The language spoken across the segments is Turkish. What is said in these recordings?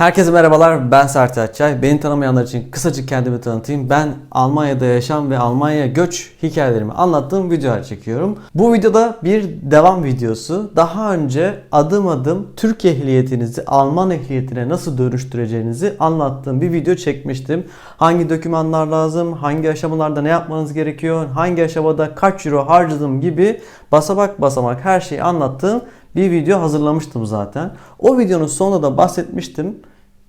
Herkese merhabalar, ben Sert Atçay. Beni tanımayanlar için kısacık kendimi tanıtayım. Ben Almanya'da yaşam ve Almanya'ya göç hikayelerimi anlattığım videolar çekiyorum. Bu videoda bir devam videosu. Daha önce adım adım Türk ehliyetinizi Alman ehliyetine nasıl dönüştüreceğinizi anlattığım bir video çekmiştim. Hangi dokümanlar lazım, hangi aşamalarda ne yapmanız gerekiyor, hangi aşamada kaç euro harcadım gibi basamak basamak her şeyi anlattığım bir video hazırlamıştım zaten. O videonun sonunda da bahsetmiştim.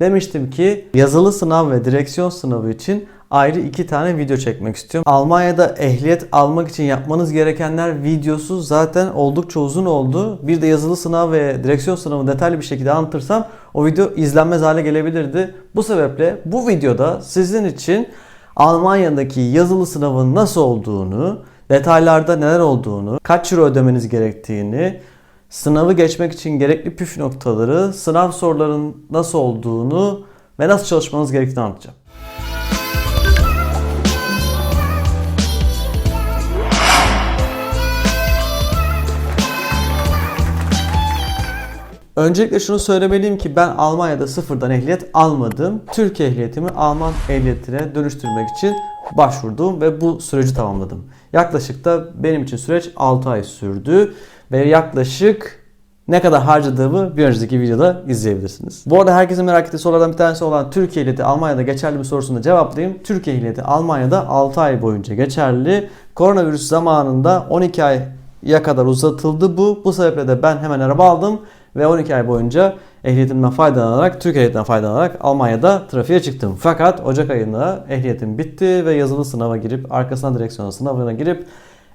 Demiştim ki yazılı sınav ve direksiyon sınavı için ayrı iki tane video çekmek istiyorum. Almanya'da ehliyet almak için yapmanız gerekenler videosu zaten oldukça uzun oldu. Bir de yazılı sınav ve direksiyon sınavı detaylı bir şekilde anlatırsam o video izlenmez hale gelebilirdi. Bu sebeple bu videoda sizin için Almanya'daki yazılı sınavın nasıl olduğunu, detaylarda neler olduğunu, kaç euro ödemeniz gerektiğini, sınavı geçmek için gerekli püf noktaları, sınav sorularının nasıl olduğunu ve nasıl çalışmanız gerektiğini anlatacağım. Öncelikle şunu söylemeliyim ki ben Almanya'da sıfırdan ehliyet almadım. Türk ehliyetimi Alman ehliyetine dönüştürmek için başvurdum ve bu süreci tamamladım. Yaklaşık da benim için süreç 6 ay sürdü ve yaklaşık ne kadar harcadığımı bir önceki videoda izleyebilirsiniz. Bu arada herkesin merak ettiği sorulardan bir tanesi olan Türkiye ehliyeti Almanya'da geçerli mi sorusunu cevaplayayım. Türkiye ehliyeti Almanya'da 6 ay boyunca geçerli. Koronavirüs zamanında 12 aya kadar uzatıldı bu. Bu sebeple de ben hemen araba aldım ve 12 ay boyunca ehliyetimden faydalanarak, Türk ehliyetinden faydalanarak Almanya'da trafiğe çıktım. Fakat Ocak ayında ehliyetim bitti ve yazılı sınava girip, arkasından direksiyon sınavına girip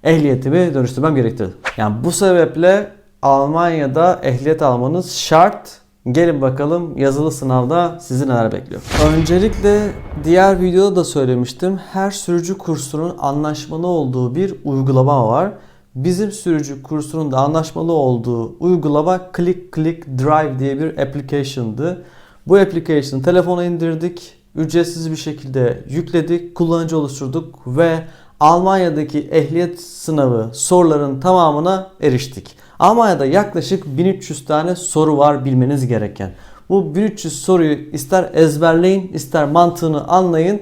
ehliyetimi dönüştürmem gerekti. Yani bu sebeple Almanya'da ehliyet almanız şart. Gelin bakalım yazılı sınavda sizi neler bekliyor. Öncelikle diğer videoda da söylemiştim. Her sürücü kursunun anlaşmalı olduğu bir uygulama var. Bizim sürücü kursunun da anlaşmalı olduğu uygulama Click Click Drive diye bir application'dı. Bu application'ı telefona indirdik. Ücretsiz bir şekilde yükledik, kullanıcı oluşturduk ve Almanya'daki ehliyet sınavı soruların tamamına eriştik. Almanya'da yaklaşık 1300 tane soru var bilmeniz gereken. Bu 1300 soruyu ister ezberleyin, ister mantığını anlayın.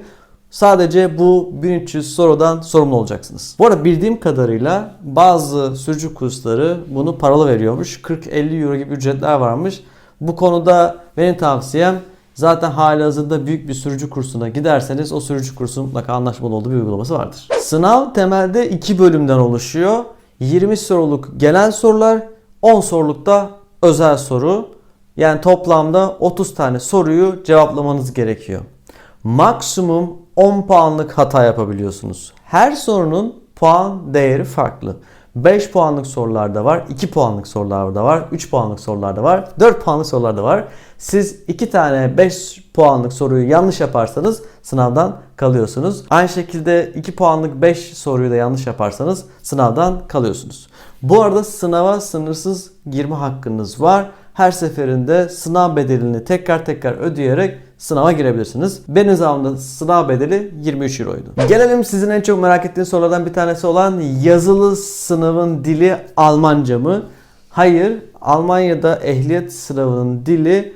Sadece bu 1300 sorudan sorumlu olacaksınız. Bu arada bildiğim kadarıyla bazı sürücü kursları bunu paralı veriyormuş. 40-50 euro gibi ücretler varmış. Bu konuda benim tavsiyem zaten hali hazırda büyük bir sürücü kursuna giderseniz o sürücü kursunun mutlaka anlaşmalı olduğu bir uygulaması vardır. Sınav temelde iki bölümden oluşuyor. 20 soruluk genel sorular, 10 soruluk da özel soru. Yani toplamda 30 tane soruyu cevaplamanız gerekiyor. Maksimum 10 puanlık hata yapabiliyorsunuz. Her sorunun puan değeri farklı. 5 puanlık sorular da var, 2 puanlık sorular da var, 3 puanlık sorular da var, 4 puanlık sorular da var. Siz 2 tane 5 puanlık soruyu yanlış yaparsanız sınavdan kalıyorsunuz. Aynı şekilde 2 puanlık 5 soruyu da yanlış yaparsanız sınavdan kalıyorsunuz. Bu arada sınava sınırsız girme hakkınız var. Her seferinde sınav bedelini tekrar tekrar ödeyerek sınava girebilirsiniz. Benim zamanımda sınav bedeli 23 euroydu. Gelelim sizin en çok merak ettiğiniz sorulardan bir tanesi olan yazılı sınavın dili Almanca mı? Hayır. Almanya'da ehliyet sınavının dili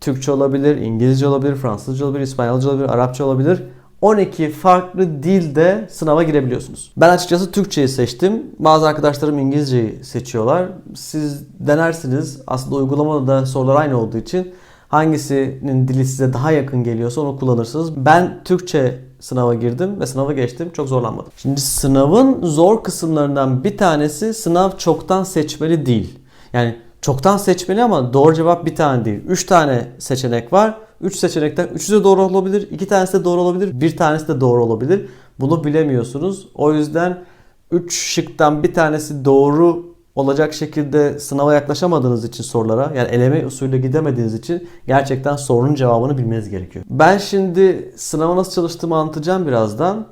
Türkçe olabilir, İngilizce olabilir, Fransızca olabilir, İspanyolca olabilir, Arapça olabilir. 12 farklı dilde sınava girebiliyorsunuz. Ben açıkçası Türkçeyi seçtim. Bazı arkadaşlarım İngilizceyi seçiyorlar. Siz denersiniz. Aslında uygulamada da sorular aynı olduğu için hangisinin dili size daha yakın geliyorsa onu kullanırsınız. Ben Türkçe sınava girdim ve sınava geçtim. Çok zorlanmadım. Şimdi sınavın zor kısımlarından bir tanesi sınav çoktan seçmeli değil. Yani çoktan seçmeli ama doğru cevap bir tane değil. 3 tane seçenek var. 3 seçenekten 3'ü de doğru olabilir, 2 tanesi de doğru olabilir, bir tanesi de doğru olabilir. Bunu bilemiyorsunuz. O yüzden 3 şıktan bir tanesi doğru olacak şekilde sınava yaklaşamadığınız için sorulara yani eleme usulü gidemediğiniz için gerçekten sorunun cevabını bilmeniz gerekiyor. Ben şimdi sınava nasıl çalıştığımı anlatacağım birazdan.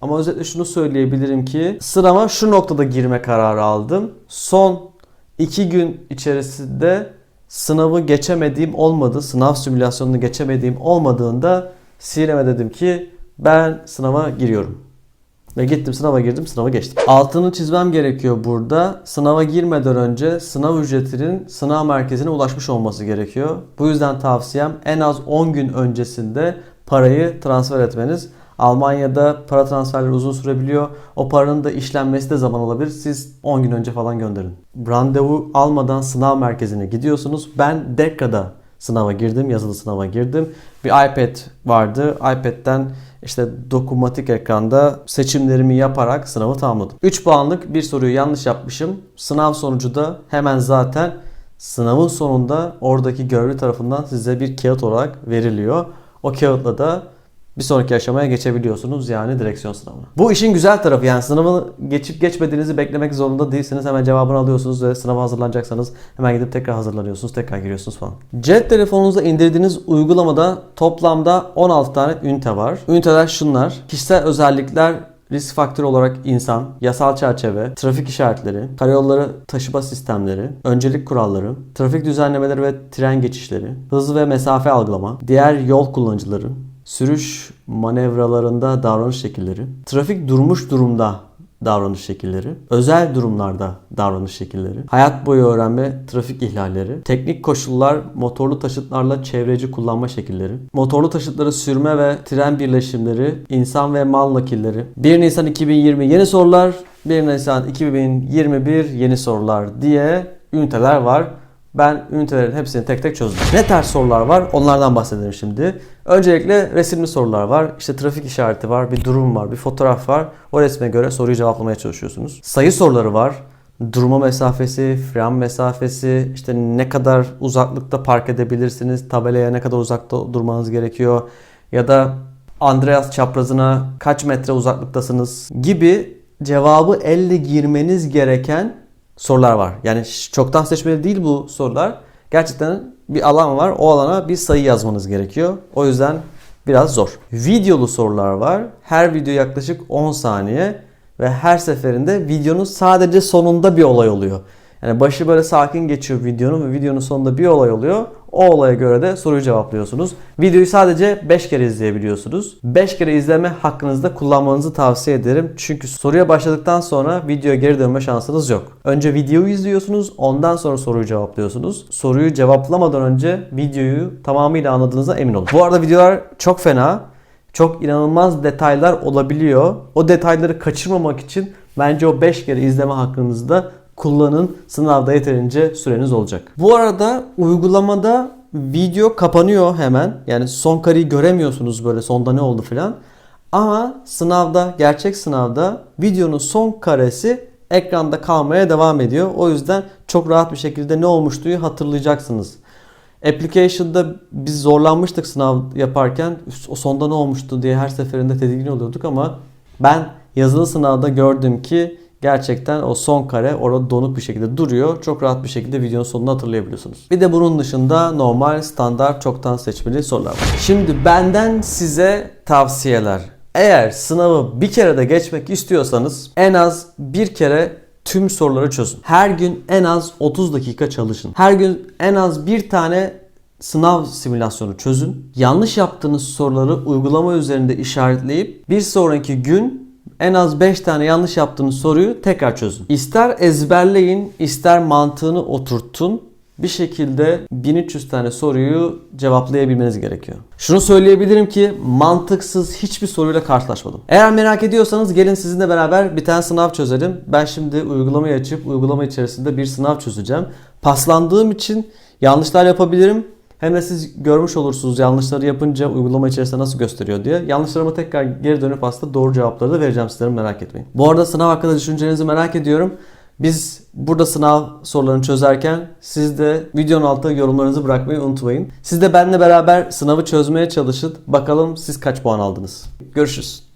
Ama özetle şunu söyleyebilirim ki sınava şu noktada girme kararı aldım. Son 2 gün içerisinde sınavı geçemediğim olmadı. Sınav simülasyonunu geçemediğim olmadığında CRM'e dedim ki ben sınava giriyorum. Ve gittim sınava girdim, sınava geçtim. Altını çizmem gerekiyor burada. Sınava girmeden önce sınav ücretinin sınav merkezine ulaşmış olması gerekiyor. Bu yüzden tavsiyem en az 10 gün öncesinde parayı transfer etmeniz. Almanya'da para transferleri uzun sürebiliyor. O paranın da işlenmesi de zaman alabilir. Siz 10 gün önce falan gönderin. Randevu almadan sınav merkezine gidiyorsunuz. Ben Dekka'da sınava girdim, yazılı sınava girdim. Bir iPad vardı. iPad'den işte dokunmatik ekranda seçimlerimi yaparak sınavı tamamladım. 3 puanlık bir soruyu yanlış yapmışım. Sınav sonucu da hemen zaten sınavın sonunda oradaki görevli tarafından size bir kağıt olarak veriliyor. O kağıtla da bir sonraki aşamaya geçebiliyorsunuz yani direksiyon sınavına. Bu işin güzel tarafı yani sınavı geçip geçmediğinizi beklemek zorunda değilsiniz. Hemen cevabını alıyorsunuz ve sınava hazırlanacaksanız hemen gidip tekrar hazırlanıyorsunuz, tekrar giriyorsunuz falan. Cep telefonunuzda indirdiğiniz uygulamada toplamda 16 tane ünite var. Üniteler şunlar. Kişisel özellikler Risk faktörü olarak insan, yasal çerçeve, trafik işaretleri, karayolları taşıma sistemleri, öncelik kuralları, trafik düzenlemeleri ve tren geçişleri, hız ve mesafe algılama, diğer yol kullanıcıları, sürüş manevralarında davranış şekilleri, trafik durmuş durumda davranış şekilleri, özel durumlarda davranış şekilleri, hayat boyu öğrenme, trafik ihlalleri, teknik koşullar, motorlu taşıtlarla çevreci kullanma şekilleri, motorlu taşıtları sürme ve tren birleşimleri, insan ve mal nakilleri, 1 Nisan 2020 yeni sorular, 1 Nisan 2021 yeni sorular diye üniteler var. Ben ünitelerin hepsini tek tek çözdüm. Ne tarz sorular var? Onlardan bahsedelim şimdi. Öncelikle resimli sorular var. İşte trafik işareti var, bir durum var, bir fotoğraf var. O resme göre soruyu cevaplamaya çalışıyorsunuz. Sayı soruları var. Durma mesafesi, fren mesafesi, işte ne kadar uzaklıkta park edebilirsiniz, tabelaya ne kadar uzakta durmanız gerekiyor ya da Andreas çaprazına kaç metre uzaklıktasınız gibi cevabı elle girmeniz gereken sorular var. Yani çoktan seçmeli değil bu sorular. Gerçekten bir alan var. O alana bir sayı yazmanız gerekiyor. O yüzden biraz zor. Videolu sorular var. Her video yaklaşık 10 saniye ve her seferinde videonun sadece sonunda bir olay oluyor. Yani başı böyle sakin geçiyor videonun ve videonun sonunda bir olay oluyor. O olaya göre de soruyu cevaplıyorsunuz. Videoyu sadece 5 kere izleyebiliyorsunuz. 5 kere izleme hakkınızda kullanmanızı tavsiye ederim. Çünkü soruya başladıktan sonra videoya geri dönme şansınız yok. Önce videoyu izliyorsunuz, ondan sonra soruyu cevaplıyorsunuz. Soruyu cevaplamadan önce videoyu tamamıyla anladığınıza emin olun. Bu arada videolar çok fena. Çok inanılmaz detaylar olabiliyor. O detayları kaçırmamak için bence o 5 kere izleme hakkınızda kullanın. Sınavda yeterince süreniz olacak. Bu arada uygulamada video kapanıyor hemen. Yani son kareyi göremiyorsunuz böyle sonda ne oldu filan. Ama sınavda, gerçek sınavda videonun son karesi ekranda kalmaya devam ediyor. O yüzden çok rahat bir şekilde ne olmuştuğu hatırlayacaksınız. Application'da biz zorlanmıştık sınav yaparken o sonda ne olmuştu diye her seferinde tedirgin oluyorduk ama ben yazılı sınavda gördüm ki gerçekten o son kare orada donuk bir şekilde duruyor. Çok rahat bir şekilde videonun sonunu hatırlayabiliyorsunuz. Bir de bunun dışında normal, standart, çoktan seçmeli sorular var. Şimdi benden size tavsiyeler. Eğer sınavı bir kere de geçmek istiyorsanız en az bir kere tüm soruları çözün. Her gün en az 30 dakika çalışın. Her gün en az bir tane sınav simülasyonu çözün. Yanlış yaptığınız soruları uygulama üzerinde işaretleyip bir sonraki gün en az 5 tane yanlış yaptığınız soruyu tekrar çözün. İster ezberleyin, ister mantığını oturtun. Bir şekilde 1300 tane soruyu cevaplayabilmeniz gerekiyor. Şunu söyleyebilirim ki mantıksız hiçbir soruyla karşılaşmadım. Eğer merak ediyorsanız gelin sizinle beraber bir tane sınav çözelim. Ben şimdi uygulamayı açıp uygulama içerisinde bir sınav çözeceğim. Paslandığım için yanlışlar yapabilirim. Hem de siz görmüş olursunuz yanlışları yapınca uygulama içerisinde nasıl gösteriyor diye. Yanlışlarıma tekrar geri dönüp aslında doğru cevapları da vereceğim sizlere merak etmeyin. Bu arada sınav hakkında düşüncelerinizi merak ediyorum. Biz burada sınav sorularını çözerken siz de videonun altına yorumlarınızı bırakmayı unutmayın. Siz de benimle beraber sınavı çözmeye çalışın. Bakalım siz kaç puan aldınız. Görüşürüz.